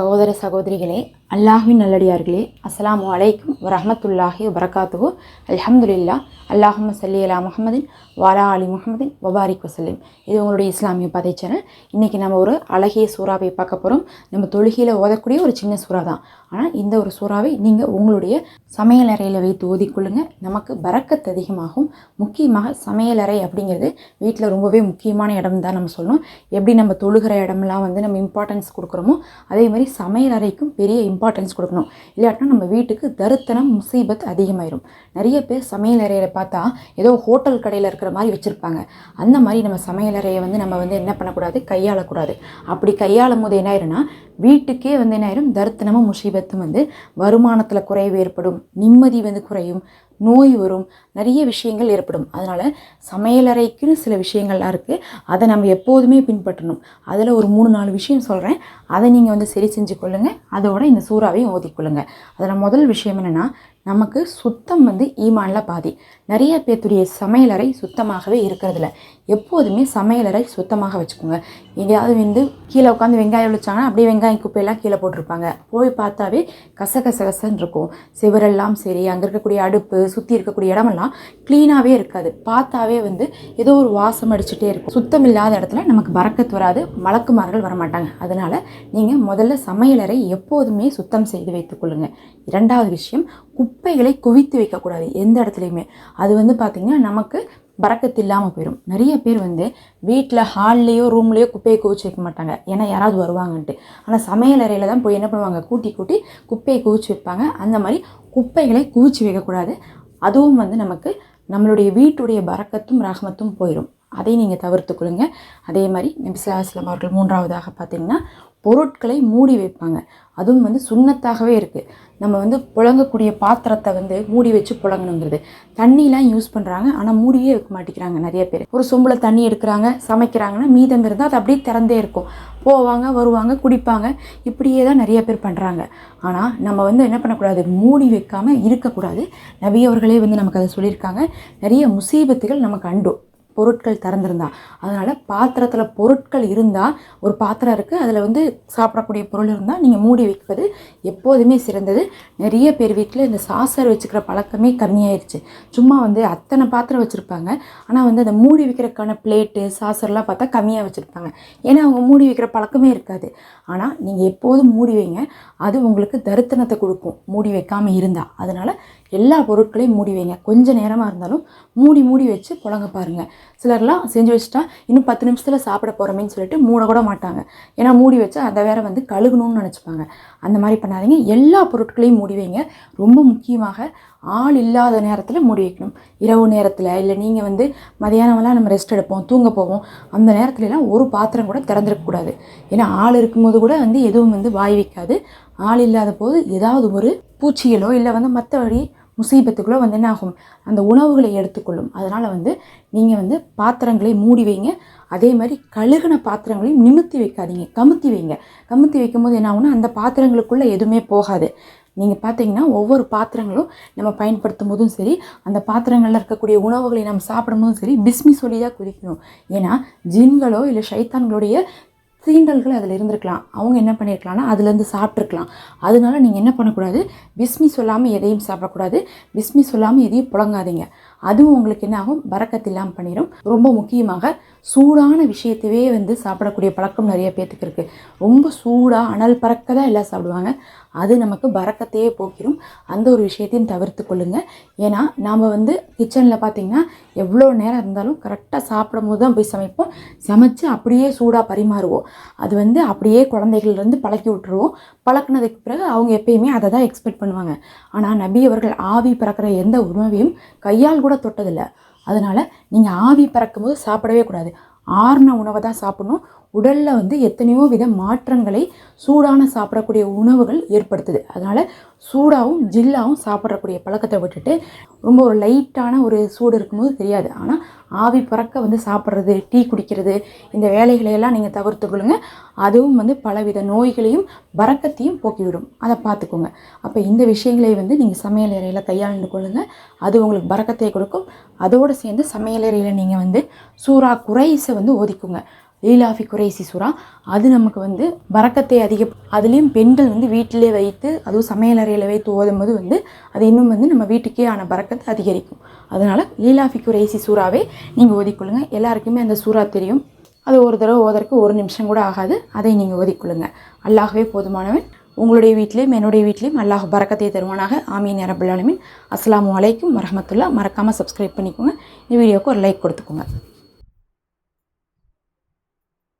சகோதர சகோதரிகளே அல்லாஹின் நல்லடியார்களே அஸ்லாம் அலைக்கும் வரமத்துல்லாஹி வபரகாத்துஹு. அலமதுல்லா அல்லாஹும்ம சல்லி அலா முகமதின் வாலா அலி முகமதின் வபாரிக் வசல்லிம். இது உங்களுடைய இஸ்லாமிய பதை சேனல். இன்றைக்கி நம்ம ஒரு அழகிய சூறாவை பார்க்க போகிறோம் நம்ம தொழுகையில் ஓதக்கூடிய ஒரு சின்ன சூறா தான். ஆனால் இந்த ஒரு சூறாவை நீங்கள் உங்களுடைய சமையல் அறையில் வைத்து ஓதிக்கொள்ளுங்க நமக்கு பரக்கத் அதிகமாகும். முக்கியமாக சமையலறை அப்படிங்கிறது வீட்டில் ரொம்பவே முக்கியமான இடம் தான் நம்ம சொல்லணும். எப்படி நம்ம தொழுகிற இடம்லாம் வந்து நம்ம இம்பார்ட்டன்ஸ் கொடுக்குறோமோ அதே மாதிரி சமையல் அறைக்கும் பெரிய இம்பார்ட்டன்ஸ் கொடுக்கணும். இல்லாட்டினா நம்ம வீட்டுக்கு தருத்தனம் முசீபத் அதிகமாயிரும். நிறைய பேர் சமையல் அறையில் பார்த்தா ஏதோ ஹோட்டல் கடையில் இருக்கிற மாதிரி வச்சுருப்பாங்க. அந்த மாதிரி நம்ம சமையல் அறையை வந்து நம்ம வந்து என்ன பண்ணக்கூடாது? கையாளக்கூடாது. அப்படி கையாளும் போது என்ன ஆயிரும்னா வீட்டுக்கே வந்து என்ன ஆயிரும்? தருத்தனமும் முசீபத்தும் வந்து வருமானத்தில் குறைவு ஏற்படும். நிம்மதி வந்து குறையும். நோய் வரும் நிறைய விஷயங்கள் ஏற்படும். அதனால் சமையலறைக்குன்னு சில விஷயங்கள்லாம் இருக்குது அதை நம்ம எப்போதுமே பின்பற்றணும். அதில் ஒரு மூணு நாலு விஷயம் சொல்கிறேன் அதை நீங்கள் வந்து சரி செஞ்சு கொள்ளுங்கள் அதோட இந்த சூறாவையும் ஓதிக்கொள்ளுங்கள் அதில் முதல் விஷயம் என்னென்னா நமக்கு சுத்தம் வந்து ஈமானில் பாதி. நிறைய பேர்த்துடைய சமையலறை சுத்தமாகவே இருக்கிறதில்ல. எப்போதுமே சமையலறை சுத்தமாக வச்சுக்கோங்க. எங்கேயாவது வந்து கீழே உட்காந்து வெங்காயம் விழிச்சாங்கன்னா அப்படியே வெங்காயம் குப்பையெல்லாம் கீழே போட்டிருப்பாங்க. போய் பார்த்தாவே கசகசகசன்னு இருக்கும். சிவரெல்லாம் சரி அங்கே இருக்கக்கூடிய அடுப்பு சுற்றி இருக்கக்கூடிய இடமெல்லாம் க்ளீனாகவே இருக்காது. பார்த்தாவே வந்து ஏதோ ஒரு வாசம் அடிச்சுட்டே இருக்கும். சுத்தம் இல்லாத இடத்துல நமக்கு பறக்கத்து வராது மலக்குமார்கள் வரமாட்டாங்க. அதனால் நீங்கள் முதல்ல சமையலறை எப்போதுமே சுத்தம் செய்து வைத்துக்கொள்ளுங்க இரண்டாவது விஷயம் குப்பைகளை குவித்து வைக்கக்கூடாது எந்த இடத்துலையுமே. அது வந்து பார்த்திங்கன்னா நமக்கு பறக்கத்து இல்லாமல் போயிடும் நிறைய பேர் வந்து வீட்டில் ஹால்லேயோ ரூம்லேயோ குப்பையை குவிச்சு வைக்க மாட்டாங்க. ஏன்னா யாராவது வருவாங்கன்ட்டு. ஆனால் சமையல் அறையில் தான் போய் என்ன பண்ணுவாங்க? கூட்டி கூட்டி குப்பையை குவிச்சு வைப்பாங்க. அந்த மாதிரி குப்பைகளை குவிச்சு வைக்கக்கூடாது. அதுவும் வந்து நமக்கு நம்மளுடைய வீட்டுடைய பறக்கத்தும் ரகமத்தும் போயிடும் அதை நீங்கள் தவிர்த்துக்கொள்ளுங்க. அதே மாதிரி நபிசுல்லாஸ்லாம் அவர்கள் மூன்றாவதாக பார்த்தீங்கன்னா பொருட்களை மூடி வைப்பாங்க. அதுவும் வந்து சுண்ணத்தாகவே இருக்குது நம்ம வந்து புழங்கக்கூடிய பாத்திரத்தை வந்து மூடி வச்சு புழங்கணுங்கிறது. தண்ணிலாம் யூஸ் பண்ணுறாங்க ஆனால் மூடியே வைக்க மாட்டேங்கிறாங்க நிறைய பேர். ஒரு சொம்பில் தண்ணி எடுக்கிறாங்க சமைக்கிறாங்கன்னா மீதம் இருந்தால் அது அப்படியே திறந்தே இருக்கும். போவாங்க வருவாங்க குடிப்பாங்க. இப்படியே தான் நிறைய பேர் பண்ணுறாங்க ஆனால் நம்ம வந்து என்ன பண்ணக்கூடாது? மூடி வைக்காமல் இருக்கக்கூடாது. நவியவர்களே வந்து நமக்கு அதை சொல்லியிருக்காங்க. நிறைய முசீபத்துகள் நமக்கு அண்டும் பொருட்கள் திறந்திருந்தா. அதனால் பாத்திரத்தில் பொருட்கள் இருந்தால் ஒரு பாத்திரம் இருக்குது அதில் வந்து சாப்பிடக்கூடிய பொருள் இருந்தால் நீங்கள் மூடி வைப்பது எப்போதுமே சிறந்தது. நிறைய பேர் வீட்டில் இந்த சாசர் வச்சுக்கிற பழக்கமே கம்மியாயிருச்சு. சும்மா வந்து அத்தனை பாத்திரம் வச்சுருப்பாங்க. ஆனால் வந்து அந்த மூடி வைக்கிறதுக்கான பிளேட்டு சாசர்லாம் பார்த்தா கம்மியாக வச்சுருப்பாங்க. ஏன்னா அவங்க மூடி வைக்கிற பழக்கமே இருக்காது. ஆனால் நீங்கள் எப்போதும் மூடி வைங்க. அது உங்களுக்கு தரித்தனத்தை கொடுக்கும். மூடி வைக்காமல் இருந்தால் அதனால் எல்லா பொருட்களையும் மூடி வைங்க. கொஞ்சம் நேரமாக இருந்தாலும் மூடி மூடி வச்சு புழங்க பாருங்கள் சிலர்லாம் செஞ்சு வச்சுட்டா இன்னும் பத்து நிமிஷத்தில் சாப்பிட போகிறோமேன்னு சொல்லிட்டு மூட கூட மாட்டாங்க. ஏன்னா மூடி வச்சா அதை வேற வந்து கழுகணும்னு நினச்சிப்பாங்க. அந்த மாதிரி பண்ணாதீங்க. எல்லா பொருட்களையும் மூடி வைங்க. ரொம்ப முக்கியமாக ஆள் இல்லாத நேரத்தில் மூடி வைக்கணும். இரவு நேரத்தில் இல்லை நீங்கள் வந்து மதியானமெல்லாம் நம்ம ரெஸ்ட் எடுப்போம் தூங்க போவோம். அந்த நேரத்துலலாம் ஒரு பாத்திரம் கூட திறந்துருக்கக்கூடாது ஏன்னா ஆள் இருக்கும்போது கூட வந்து எதுவும் வந்து வாய் வைக்காது. ஆள் இல்லாத போது ஏதாவது ஒரு பூச்சிகளோ இல்லை வந்து மற்றபடி முசீபத்துக்குள்ளே வந்து என்ன ஆகும்? அந்த உணவுகளை எடுத்துக்கொள்ளும். அதனால் வந்து நீங்கள் வந்து பாத்திரங்களை மூடி வைங்க. அதே மாதிரி கழுகுன பாத்திரங்களையும் நிமித்தி வைக்காதீங்க. கமுத்தி வைங்க. கமுத்தி வைக்கும்போது என்ன ஆகும்னா அந்த பாத்திரங்களுக்குள்ளே எதுவுமே போகாது. நீங்கள் பார்த்தீங்கன்னா ஒவ்வொரு பாத்திரங்களும் நம்ம பயன்படுத்தும் போதும் சரி அந்த பாத்திரங்களில் இருக்கக்கூடிய உணவுகளை நம்ம சாப்பிடும்போதும் சரி பிஸ்மி சொல்லி தான் குதிக்கணும் ஏன்னா ஜின்களோ இல்லை ஷைத்தான்களுடைய சீண்டல்கள் அதில் இருந்திருக்கலாம். அவங்க என்ன பண்ணியிருக்கலாம்னா அதுலேருந்து சாப்பிட்ருக்கலாம் அதனால நீங்கள் என்ன பண்ணக்கூடாது? பிஸ்மி சொல்லாமல் எதையும் சாப்பிடக்கூடாது. பிஸ்மி சொல்லாமல் எதையும் புழங்காதீங்க. அதுவும் உங்களுக்கு என்ன ஆகும்? பறக்கத்து இல்லாமல் பண்ணிடும் ரொம்ப முக்கியமாக சூடான விஷயத்தவே வந்து சாப்பிடக்கூடிய பழக்கம் நிறைய பேர்த்துக்கு இருக்குது ரொம்ப சூடாக அனல் பறக்க தான் எல்லாம் சாப்பிடுவாங்க. அது நமக்கு பறக்கத்தையே போக்கிடும் அந்த ஒரு விஷயத்தையும் தவிர்த்து கொள்ளுங்கள் ஏன்னா நாம் வந்து கிச்சனில் பார்த்திங்கன்னா எவ்வளோ நேரம் இருந்தாலும் கரெக்டாக சாப்பிடும் போது தான் போய் சமைப்போம். சமைச்சு அப்படியே சூடாக பரிமாறுவோம். அது வந்து அப்படியே குழந்தைகள்லேருந்து பழக்கி விட்டுருவோம். பழக்கினதுக்கு பிறகு அவங்க எப்பயுமே அதை தான் எக்ஸ்பெக்ட் பண்ணுவாங்க. ஆனால் நபி அவர்கள் ஆவி பறக்கிற எந்த உணவையும் கையால் கூட தொட்டதில்லை. அதனால் நீங்கள் ஆவி பறக்கும் போது சாப்பிடவே கூடாது. ஆறுன உணவை தான் சாப்பிடணும். உடலில் வந்து எத்தனையோ வித மாற்றங்களை சூடான சாப்பிடக்கூடிய உணவுகள் ஏற்படுத்துது. அதனால் சூடாகவும் ஜில்லாகவும் சாப்பிட்றக்கூடிய பழக்கத்தை விட்டுட்டு ரொம்ப ஒரு லைட்டான ஒரு சூடு இருக்கும்போது தெரியாது. ஆனால் ஆவி பறக்க வந்து சாப்பிட்றது டீ குடிக்கிறது இந்த வேலைகளை எல்லாம் நீங்கள் தவிர்த்துக்கொள்ளுங்க அதுவும் வந்து பலவித நோய்களையும் பறக்கத்தையும் போக்கிவிடும். அதை பார்த்துக்கோங்க. அப்போ இந்த விஷயங்களை வந்து நீங்கள் சமையல் அறையில் கையாண்டு கொள்ளுங்கள் அது உங்களுக்கு பறக்கத்தை கொடுக்கும். அதோடு சேர்ந்து சமையல் அறையில் நீங்கள் வந்து சூறா குறைஸை வந்து ஓதிக்குங்க. லீலாஃபி குறைசி சூறா. அது நமக்கு வந்து வரக்கத்தை அதிக அதுலேயும் பெண்கள் வந்து வீட்டிலே வைத்து அதுவும் சமையலறையில் வைத்து ஓதும் போது வந்து அது இன்னும் வந்து நம்ம வீட்டுக்கே ஆன பறக்கத்தை அதிகரிக்கும். அதனால் லீலாஃபி குறைசி சூறாவே நீங்கள் ஓதிக்கொள்ளுங்கள் எல்லாருக்குமே அந்த சூறா தெரியும். அது ஒரு தடவை ஓதற்கு ஒரு நிமிஷம் கூட ஆகாது. அதை நீங்கள் ஓதிக்கொள்ளுங்கள் அல்லாகவே போதுமானவன். உங்களுடைய வீட்லேயும் என்னுடைய வீட்லேயும் அல்லாஹ் பறக்கத்தை தருவானாக. ஆமீன் அரபுல்லாலுமின் அஸ்லாம் வலைக்கும் வரமத்துல்லா மறக்காமல் சப்ஸ்கிரைப் பண்ணிக்கோங்க. இந்த வீடியோவுக்கு ஒரு லைக் கொடுத்துக்கோங்க.